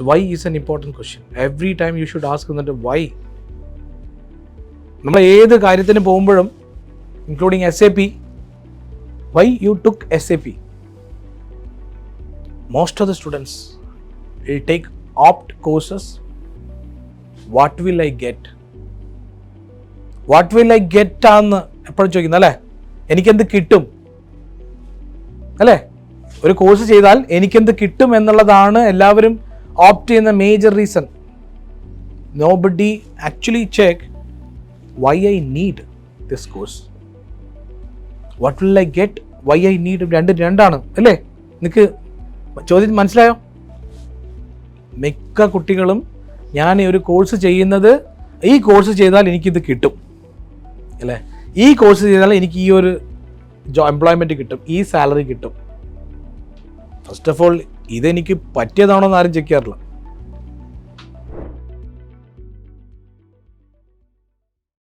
So why is an important question. Every time you should ask എന്നിട്ട് why നമ്മൾ ഏത് കാര്യത്തിന് പോകുമ്പോഴും including S A P why you took S A P most of the students will take opt courses what will I get what will I get ആന്ന് എപ്പോഴും ചോദിക്കുന്നു അല്ലേ? എനിക്കെന്ത് കിട്ടും? അല്ലേ? ഒരു കോഴ്സ് ചെയ്താൽ എനിക്കെന്ത് കിട്ടും എന്നുള്ളതാണ് എല്ലാവരും ഓപ്റ്റ് ചെയ്യുന്ന major reason nobody actually check why I need this course what will I get why I need രണ്ട് രണ്ടാണ് അല്ലേ? നിനക്ക് ചോദ്യം മനസ്സിലായോ? മിക്ക കുട്ടികളും ഞാൻ ഒരു കോഴ്സ് ചെയ്യുന്നത് ഈ കോഴ്സ് ചെയ്താൽ എനിക്കിത് കിട്ടും അല്ലേ? ഈ കോഴ്സ് ചെയ്താൽ എനിക്ക് ഈ ഒരു എംപ്ലോയ്മെന്റ് കിട്ടും ഈ സാലറി കിട്ടും. ഫസ്റ്റ് ഓഫ് ഓൾ ഇതെനിക്ക് പറ്റിയതാണോ എന്ന് ആരും ചെക്ക് ചെയ്യാറില്ല.